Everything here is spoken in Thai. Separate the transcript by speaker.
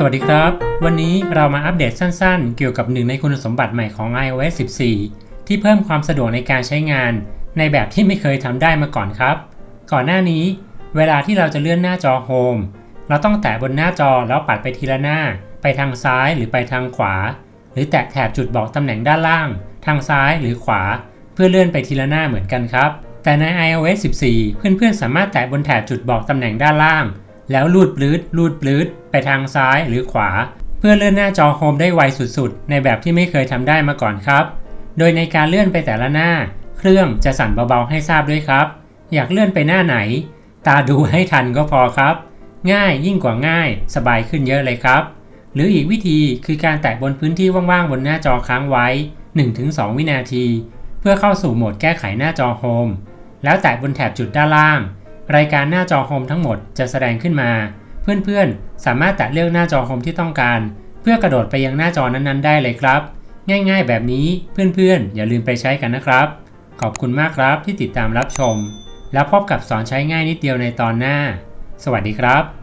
Speaker 1: สวัสดีครับ วันนี้เรามาอัปเดตสั้นๆ เกี่ยวกับหนึ่งในคุณสมบัติใหม่ของ iOS 14 ที่เพิ่มความสะดวกในการใช้งาน ในแบบที่ไม่เคยทำได้มาก่อนครับ ก่อนหน้านี้ เวลาที่เราจะเลื่อนหน้าจอโฮมเราต้องแตะบนหน้าจอแล้วปัดไปทีละหน้า ไปทางซ้ายหรือไปทางขวา หรือแตะแถบจุดบอกตำแหน่งด้านล่าง ทางซ้ายหรือขวา เพื่อเลื่อนไปทีละหน้าเหมือนกันครับ แต่ใน iOS 14 เพื่อนๆสามารถแตะบนแถบจุดบอกตำแหน่งด้านล่าง แล้วลูดปลื้ดลูดปลื้ดไปทางซ้ายหรือขวา เพื่อเลื่อนหน้าจอโฮมได้ไวสุดๆ ในแบบที่ไม่เคยทำได้มาก่อนครับ โดยในการเลื่อนไปแต่ละหน้า เครื่องจะสั่นเบาๆให้ทราบด้วยครับ อยากเลื่อนไปหน้าไหน ตาดูให้ทันก็พอครับ ง่ายยิ่งกว่าง่าย สบายขึ้นเยอะเลยครับ หรืออีกวิธีคือการแตะบนพื้นที่ว่างๆบนหน้าจอค้างไว้ 1-2 วินาที เพื่อเข้าสู่โหมดแก้ไขหน้าจอโฮมแล้วแตะบนแถบจุดด้านล่าง รายการหน้าจอโฮมทั้งหมดจะแสดงขึ้นมา เพื่อนๆ สามารถแตะเลือกหน้าจอโฮมที่ต้องการ เพื่อกระโดดไปยังหน้าจอนั้นๆ ได้เลยครับ ง่ายๆ แบบนี้เพื่อนๆ อย่าลืมไปใช้กันนะครับ ขอบคุณมากครับที่ติดตามรับชม แล้วพบกับสอนใช้ง่ายนิดเดียวในตอนหน้า สวัสดีครับ